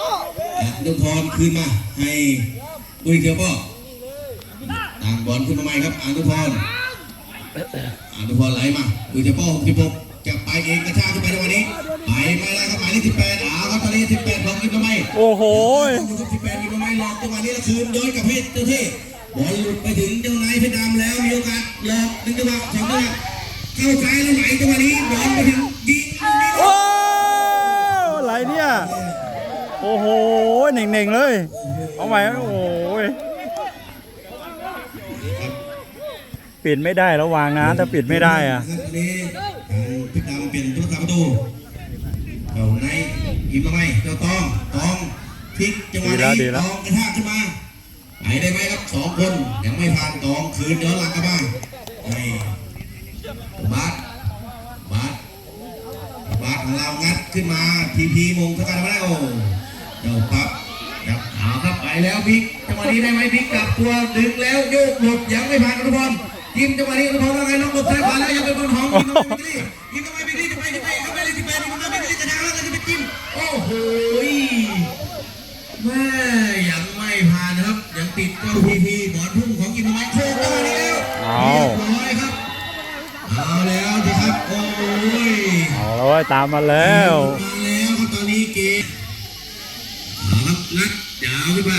อันุพรคืนมาให้ปุ้ยเทียวป้อต่างบอลขึ้นมาใหม่ครับอนุพรอนุพรไหลมาปุ้ยเทียวป้อหกสิบหกจะไปเองกระชากขึ้นไปในวันนี้ไปไม่ได้ครับหมายเลขสิบแปดเอาครับตอนนี้สิบแปดของกินมาใหม่โอ้โหสิบแปดกินมาใหม่หลอกจังหวะนี้แล้วคืนย้อนกับเพชรเจ้าที่บอลหลุดไปถึงเจ้านายเพชรดำแล้วมีโอกาสหลอกหนึ่งจังหวะสองจังหวะเข้าซ้ายแล้วไหลจังหวะนี้บอลไปถึงยิง โอ้โหเน่งๆเลย เอาใหม่โอ้โหปิดไม่ได้แล้ววางนะถ้าปิดไม่ได้อะครับวันนี้ทางพิดามเปลี่ยนผู้รักษาประตูเจ้าในยิมทำไมเจ้าตองตองพลิกจังหวะดีแล้วดีนี้แล้ตวองกระชากขึ้นมาไหนได้ไหมครับสองคนยังไม่ผ่านตองคืนย้อนหลังกลับมาไอ้บาสบาสบาสของเรางัดขึ้นมาพีพีมงสกัดมาได้โอ้ เจ้าปั๊บครับเอาครับไปแล้วพลิกจังหวะนี้ได้ไหมพลิกกลับตัวดึงแล้วโยกหลบยังไม่ผ่านอนุพรทีมจังหวะนี้อนุพรว่าไงน้องหลบซ้ายขวาแล้วยังเป็นบอลหอมยิงเข้าไปบิลลี่ยิงเข้าไปบิลลี่จะไปจะไปเข้าไปเลยสิบแปดยิงเข้าไปบิลลี่กระชากแล้วก็จะไปจิ้มโอ้โหแม่ยังไม่ผ่านนะครับยังติดกล้องพีพีบอลพุ่งของกินไม้โค้งจังหวะนี้แล้วเอาเรียบร้อยครับเอาแล้วสิครับโอ้ยเอาแล้วเว้ยตามมาแล้วมาแล้วครับตอนนี้เกมเอาครับ นัดยาวขึ้นไป